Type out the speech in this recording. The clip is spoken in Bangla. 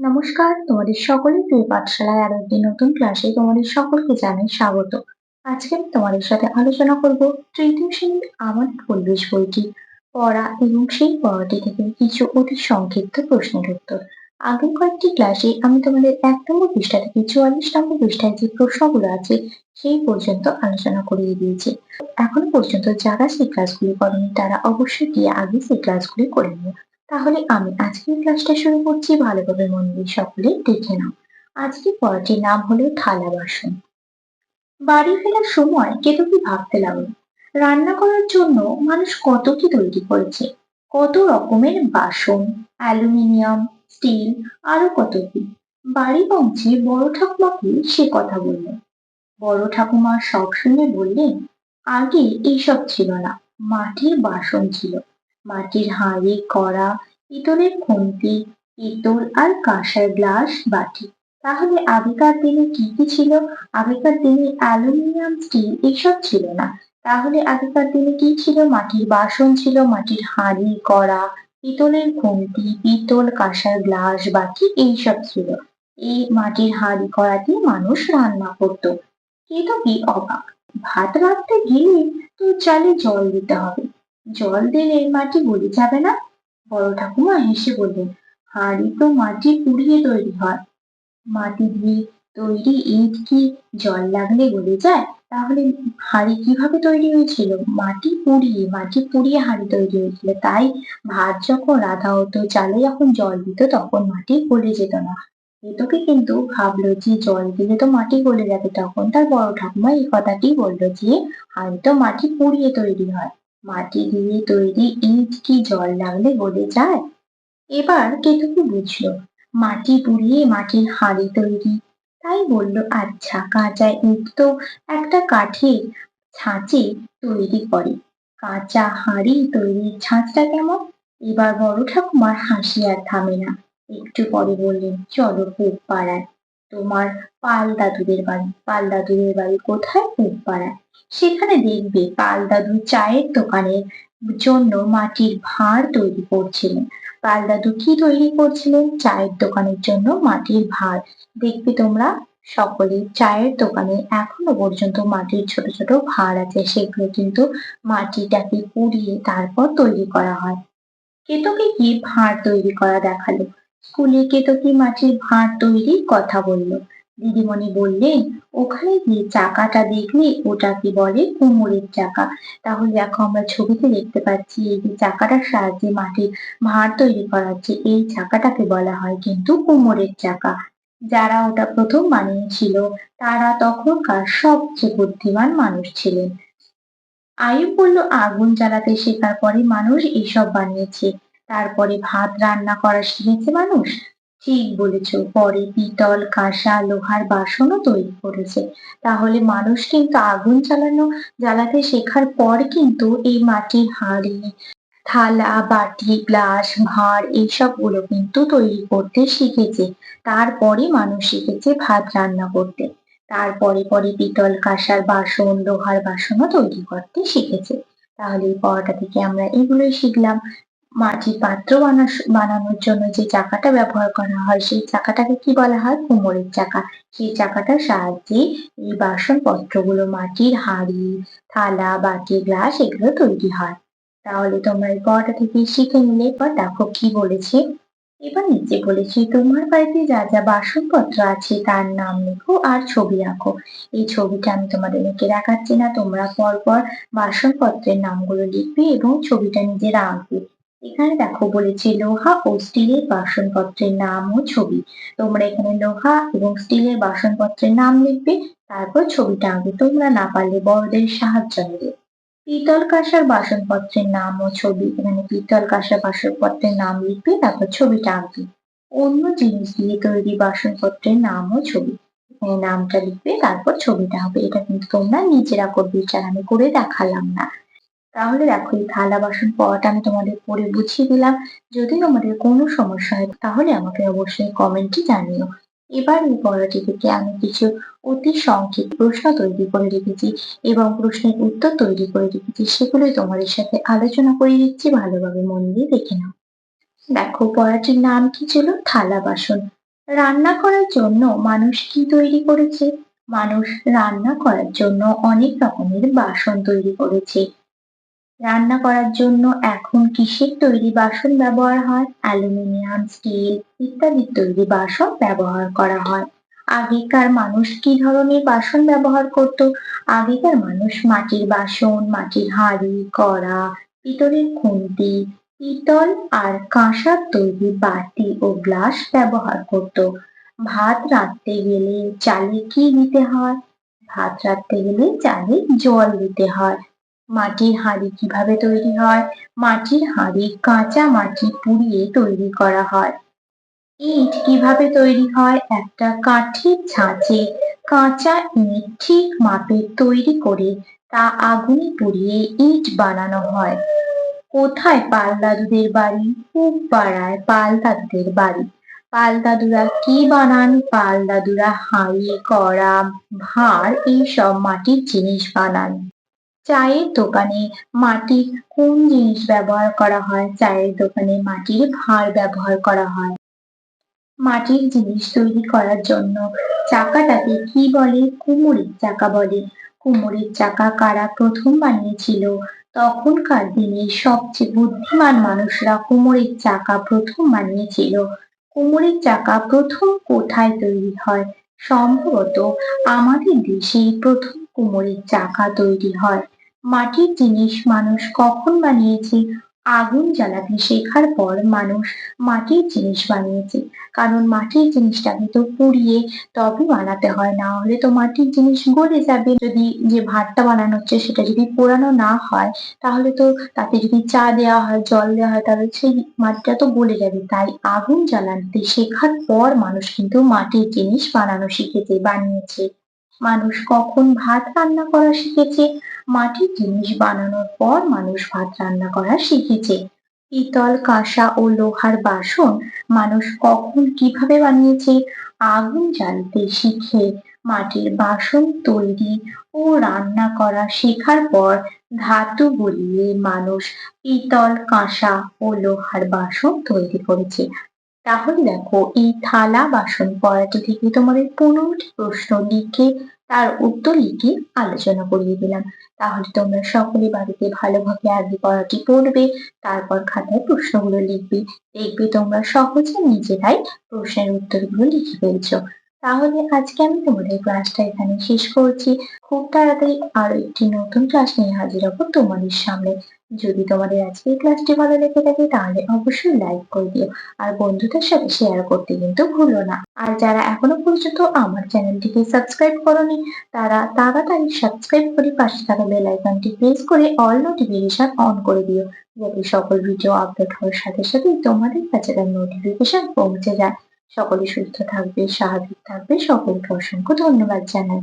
নমস্কার, তোমাদের সকলের প্রিয় পাঠশালায় আরও একটি নতুন ক্লাসে তোমাদের সকলকে জানাই স্বাগত। আজকে আমি তোমাদের সাথে আলোচনা করব তৃতীয় শ্রেণির আমাদের পরিবেশ বইটি। পড়া এবং সেই পড়াটি থেকে কিছু অতি সংক্ষিপ্ত প্রশ্নের উত্তর। আগের কয়েকটি ক্লাসে আমি তোমাদের এক নম্বর পৃষ্ঠা থেকে চুয়াল্লিশ নম্বর পৃষ্ঠায় যে প্রশ্নগুলো আছে, সেই পর্যন্ত আলোচনা করিয়ে দিয়েছি। এখনও পর্যন্ত যারা সেই ক্লাসগুলি করেনি, তারা অবশ্যই গিয়ে আগে সেই ক্লাসগুলি করে নিও। তাহলে আমি আজকের ক্লাসটা শুরু করছি। ভালোভাবে মন দিয়ে সকলে দেখে নাও। আজকে পড়াটির নাম হলো থালা বাসন। বাড়ি ফেরার সময় কেতকী ভাবতে লাগল? রান্না করার জন্য মানুষ কত কি তৈরি করেছে? কত রকমের বাসন, অ্যালুমিনিয়াম, স্টিল, আরও কত কি? বাড়ি পৌঁছে বড় ঠাকুমাকে সে কথা বলল। বড় ঠাকুমা সব শুনে বললেন, আগে এইসব ছিল না, মাটির বাসন ছিল। মাটির হাঁড়ি, কড়া, পিতলের খুন্তি, পিতল আর কাঁসার গ্লাস, বাটি। তাহলে আগেকার দিনে কি কি ছিল? আগেকার দিনে অ্যালুমিনিয়াম, স্টিল এসব ছিল না। তাহলে আগেকার দিনে কি ছিল? মাটির বাসন ছিল, মাটির হাঁড়ি, কড়া, পিতলের খুন্তি, পিতল, কাঁসার গ্লাস, বাটি এইসব ছিল। এই মাটির হাঁড়ি কড়াতে মানুষ রান্না করত। কিন্তু কি অবাক? ভাত রাঁধতে গেলে তো চালে জল দিতে হবে। জল দিলে মাটি গলে যাবে না? বড় ঠাকুমা হেসে বললেন, হাঁড়ি তো মাটি পুড়িয়ে তৈরি হয়। মাটি দিয়ে তৈরি ইট কি জল লাগলে গলে যায়? তাহলে হাঁড়ি কীভাবে তৈরি হয়েছিল? মাটি পুড়িয়ে মাটি পুড়িয়ে হাঁড়ি তৈরি হয়েছিল। তাই ভাত যখন রাধা হতো চালে যখন জল দিত, তখন মাটি গলে যেত না। এতকে কিন্তু ভাবলো যে জল দিলে তো মাটি গলে যাবে। তখন তার বড় ঠাকুমা এই কথাটি বলল যে, হাড়ি তো মাটি পুড়িয়ে তৈরি হয়। মাটি দিয়ে তৈরি ইট কি জল লাগলে গলে যায়? এবার কেতকী বুঝলো, মাটি পুড়িয়ে মাটির হাঁড়ি তৈরি। তাই বলল আচ্ছা কাঁচা ইট তো একটা কাঠের ছাঁচে তৈরি করে। কাঁচা হাঁড়ি তৈরির ছাঁচটা কেমন? এবার বড় ঠাকুমার হাসি আর থামে না। একটু পরে বললেন, চলো পূব পাড়ায়। তোমার পাল দাদুদের বাড়ি পাল দাদুদের বাড়ি কোথায়? পূব পাড়ায় সেখানে দেখবে পাল দাদু চায়ের দোকানের জন্য মাটির ভাঁড় তৈরি করছিলেন। পাল দাদু কি তৈরি করছিলেন? চায়ের দোকানের জন্য মাটির ভাঁড়। দেখবে তোমরা, সকলে চায়ের দোকানে এখনও পর্যন্ত মাটির ছোট ছোট ভাঁড় আছে। সেগুলো কিন্তু মাটিটাকে পুড়িয়ে তারপর তৈরি করা হয়। কেতকে কি ভাঁড় তৈরি করা দেখাল। স্কুলে কেতকি মাটির ভাঁড় তৈরির কথা বলল। দিদিমণি বললেন, ওখানে গিয়ে চাকাটা দেখলে ওটাকে বলে? কুমোরের চাকা। তাহলে দেখো আমরা ছবিতে দেখতে পাচ্ছি, এই যে চাকাটার সাহায্যে মাটির ভাঁড় তৈরি করা হচ্ছে এই চাকাটাকে বলা হয় কিন্তু কুমোরের চাকা। যারা ওটা প্রথম বানিয়েছিল, তারা তখনকার সবচেয়ে বুদ্ধিমান মানুষ ছিলেন। আয়ুব বলল, আগুন জ্বালাতে শেখার পরে মানুষ এসব বানিয়েছে। তারপরে ভাত রান্না করা শিখেছে মানুষ? ঠিক বলেছ, পরে পিতল, কাঁসা, লোহার বাসনও তৈরি করেছে। তাহলে মানুষ কিন্তু আগুন চালানো জ্বালাতে শেখার পর কিন্তু এই মাটির হাঁড়ি, থালা, বাটি, গ্লাস ভাঁড় এইসবগুলো কিন্তু তৈরি করতে শিখেছে। তারপরে মানুষ শিখেছে ভাত রান্না করতে। তারপরে পরে পিতল, কাঁসার বাসন, লোহার বাসনও তৈরি করতে শিখেছে। তাহলে এই পড়াটা থেকে আমরা এগুলোই শিখলাম। মাটির পাত্র বানানোর জন্য যে চাকাটা ব্যবহার করা হয়, সেই চাকাটাকে কি বলা হয়? কুমোরের চাকা। সেই চাকাটার সাহায্যে এই বাসনপত্রগুলো, মাটির হাঁড়ি, থালা, বাটি, গ্লাস এগুলো তৈরি হয়। তাহলে তোমরা এই পড়াটা থেকে শিখে নিলে। এবার দেখো কি বলেছে। এবার নিচে বলেছি, তোমার বাড়িতে যা যা বাসনপত্র আছে তার নাম লেখো আর ছবি আঁকো। এই ছবিটা আমি তোমাদের এঁকে দেখাচ্ছি না। তোমরা পরপর বাসনপত্রের নামগুলো লিখবে এবং ছবিটা নিজেরা আঁকবে। এখানে দেখো বলেছে, লোহা ও স্টিলের বাসনপত্রের নাম ও ছবি। তোমরা এখানে লোহা এবং স্টিলের বাসনপত্রের নাম লিখবে, তারপর ছবিটা আঁকবে তোমরা না পারলে বড়দের সাহায্য নেবে। পিতল কাঁসার বাসনপত্রের নাম ও ছবি, এখানে পিতল কাঁসার বাসনপত্রের নাম লিখবে, তারপর ছবিটা আঁকবে। অন্য জিনিস দিয়ে তৈরি বাসনপত্রের নাম ও ছবি নামটা লিখবে, তারপর ছবিটা হবে এটা কিন্তু তোমরা নিজেরা করবে, এটা আমি করে দেখালাম না। তাহলে দেখো এই থালা বাসন পড়াটা আমি তোমাদের পরে বুঝিয়ে দিলাম। যদি তোমাদের কোনো সমস্যা হয়, তাহলে আমাকে অবশ্যই কমেন্টে জানিও। এবার এই পড়াটি থেকে আমি কিছু অতি সংক্ষিপ্ত প্রশ্ন তৈরি করে রেখেছি এবং প্রশ্নের উত্তর তৈরি করে রেখেছি সেগুলো তোমাদের সাথে আলোচনা করে দিচ্ছি, ভালোভাবে মন দিয়ে দেখে নাও। দেখো, পড়াটির নাম কি ছিল? থালা বাসন। রান্না করার জন্য মানুষ কি তৈরি করেছে? মানুষ রান্না করার জন্য অনেক রকমের বাসন তৈরি করেছে। রান্না করার জন্য এখন কিসের তৈরি বাসন ব্যবহার হয়? অ্যালুমিনিয়াম, স্টিল ইত্যাদির তৈরি বাসন ব্যবহার করা হয়। আগেকার মানুষ কি ধরনের বাসন ব্যবহার করত? আগেকার মানুষ মাটির বাসন, মাটির হাঁড়ি, কড়া, পিতলের খুন্তি, পিতল আর কাঁসার তৈরি বাটি ও গ্লাস ব্যবহার করত। ভাত রাঁধতে গেলে চালে কি দিতে হয়? ভাত রাঁধতে গেলে চালে জল দিতে হয়। মাটির হাঁড়ি কীভাবে তৈরি হয়? মাটির হাঁড়ি কাঁচা মাটি পুড়িয়ে তৈরি করা হয়। ইট কীভাবে তৈরি হয়? একটা কাঠের ছাঁচে কাঁচা ইট ঠিক মাপের তৈরি করে তা আগুনে পুড়িয়ে ইট বানানো হয়। কোথায় পাল দাদুদের বাড়ি? খুব পাড়ায় পাল দাদুদের বাড়ি। পাল দাদুরা কি বানান? পাল দাদুরা হাঁড়ি, কড়া, ভাঁড়, এইসব মাটির জিনিস বানান। চায়ের দোকানে মাটির কোন জিনিস ব্যবহার করা হয়? চায়ের দোকানে মাটির ভাঁড় ব্যবহার করা হয়। মাটির জিনিস তৈরি করার জন্য চাকাটাকে কি বলে? কুমোরের চাকা বলে। কুমোরের চাকা কারা প্রথম বানিয়েছিল? তখনকার দিনে সবচেয়ে বুদ্ধিমান মানুষরা কুমোরের চাকা প্রথম বানিয়েছিল। কুমোরের চাকা প্রথম কোথায় তৈরি হয়? সম্ভবত আমাদের দেশে প্রথম কুমোরের চাকা তৈরি হয়। মাটির জিনিস মানুষ কখন বানিয়েছে আগুন জ্বালাতে শেখার পর মানুষ মাটির জিনিস বানিয়েছে। কারণ মাটির জিনিসটাকে তো পুড়িয়ে তবে বানাতে হয়, না হলে তো মাটির জিনিস গলে যাবে। যদি যে ভাতটা বানানো হচ্ছে সেটা যদি পোড়ানো না হয়, তাহলে তো তাতে যদি চা দেওয়া হয়, জল দেওয়া হয়, তাহলে সেই মাটিটা তো গলে যাবে। তাই আগুন জ্বালাতে শেখার পর মানুষ কিন্তু মাটির জিনিস বানানো শিখেছে, বানিয়েছে। মানুষ কখন ভাত রান্না করা শিখেছে? মাটির জিনিস বানানোর পর মানুষ ভাত রান্না করা শিখেছে। পিতল, কাঁসা ও লোহার বাসন মানুষ কখন কীভাবে বানিয়েছে? আগুন জ্বালতে শিখে মাটির বাসন তৈরি ও রান্না করা শেখার পর ধাতু গলিয়ে মানুষ পিতল, কাঁসা ও লোহার বাসন তৈরি করেছে। তাহলে দেখো, এই থালা বাসন পড়াটি থেকে তোমাদের পনেরোটি প্রশ্ন লিখে, তার উত্তর লিখে আলোচনা করিয়ে দিলাম। তাহলে তোমরা সকলে বাড়িতে ভালোভাবে আগে পড়াটি পড়বে, তারপর খাতায় প্রশ্নগুলো লিখবে। দেখবে তোমরা সহজে নিজেরাই প্রশ্নের উত্তরগুলো লিখে ফেলছো। তাহলে আজকে আমি তোমাদের ক্লাসটা এখানে শেষ করছি। খুব তাড়াতাড়ি আরও একটি নতুন ক্লাস নিয়ে হাজির হব তোমাদের সামনে। যদি তোমাদের আজকের ক্লাসটি ভালো লেগে থাকে, তাহলে অবশ্যই লাইক করে দিও। আর বন্ধুদের সাথে শেয়ার করতে কিন্তু ভুলো না। আর যারা এখনও পর্যন্ত আমার চ্যানেলটিকে সাবস্ক্রাইব করনি, তারা তাড়াতাড়ি সাবস্ক্রাইব করে পাশে থাকা বেল আইকনটি প্রেস করে অল নোটিফিকেশন অন করে দিও। যাতে সকল ভিডিও আপলোড হওয়ার সাথে সাথে তোমাদের কাছে তার নোটিফিকেশন পৌঁছে যায়। সকলে সুস্থ থাকবে, স্বাভাবিক থাকবে। সকলকে অসংখ্য ধন্যবাদ জানাই।